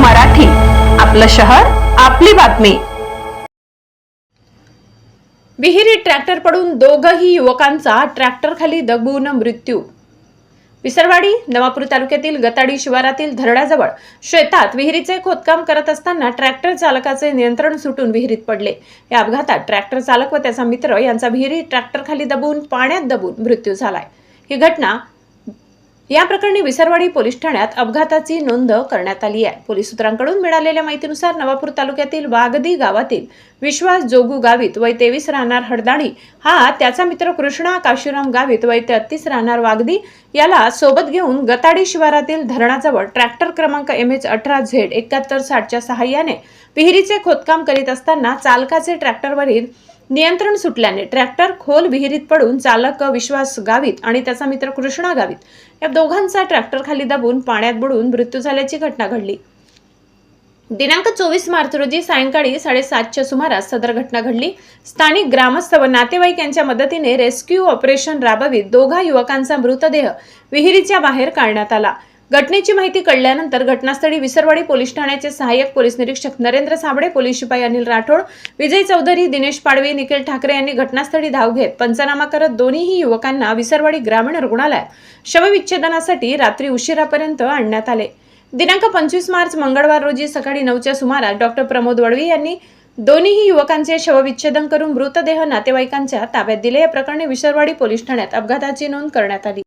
मराठी. आपलं शहर आपली बातमी. विहिरीत ट्रॅक्टर पडून दोघही युवकांचा ट्रॅक्टर खाली दबून मृत्यू. विसरवाडी नवापूर तालुक्यातील गताडी शिवारातील धरणाजवळ शेतात विहिरीचे खोदकाम करत असताना ट्रॅक्टर चालकाचे नियंत्रण सुटून विहिरीत पडले. या अपघातात ट्रॅक्टर चालक व त्याचा मित्र यांचा विहिरीत ट्रॅक्टरखाली दबून पाण्यात दबून मृत्यू झालाय. ही घटना या प्रकरणी विसरवाडी पोलीस ठाण्यात अपघाताची नोंद करण्यात आली आहे. पोलीस सूत्रांकडून मिळालेल्या माहितीनुसार नवापूर तालुक्यातील वागदी गावातील विश्वास जोगू गावित वय तेवीस राहणार हडदाणी हा त्याचा मित्र कृष्णा काशीराम गावित वय तेहतीस राहणार वागदी याला सोबत घेऊन गताडी शिवारातील धरणाजवळ ट्रॅक्टर क्रमांक एम एच अठरा झेड एकाहत्तर साठच्या सहाय्याने विहिरीचे खोदकाम करीत असताना चालकाचे ट्रॅक्टरवरील नियंत्रण सुटल्याने ट्रॅक्टर खोल विहिरीत पडून चालक विश्वास गावित आणि त्याचा मित्र कृष्णा गावित. या दोघांचा ट्रॅक्टर खाली दाबून पाण्यात बुडून मृत्यू झाल्याची घटना घडली. दिनांक चोवीस मार्च रोजी सायंकाळी साडेसातच्या सुमारास सदर घटना घडली. स्थानिक ग्रामस्थ व नातेवाईक यांच्या मदतीने रेस्क्यू ऑपरेशन राबवित दोघा युवकांचा मृतदेह विहिरीच्या बाहेर काढण्यात आला. घटनेची माहिती कळल्यानंतर घटनास्थळी विसरवाडी पोलीस ठाण्याचे सहाय्यक पोलीस निरीक्षक नरेंद्र साबळे पोलीस शिपाई अनिल राठोड विजय चौधरी दिनेश पाडवे निखिल ठाकरे यांनी घटनास्थळी धाव घेत पंचनामा करत दोन्ही युवकांना विसरवाडी ग्रामीण रुग्णालयात शवविच्छेदनासाठी रात्री उशिरापर्यंत आणण्यात आले. दिनांक पंचवीस मार्च मंगळवार रोजी सकाळी नऊच्या सुमारास डॉक्टर प्रमोद वडवी यांनी दोन्ही युवकांचे शवविच्छेदन करून मृतदेह नातेवाईकांच्या ताब्यात दिले. या प्रकरणी विसरवाडी पोलीस ठाण्यात अपघाताची नोंद करण्यात आली.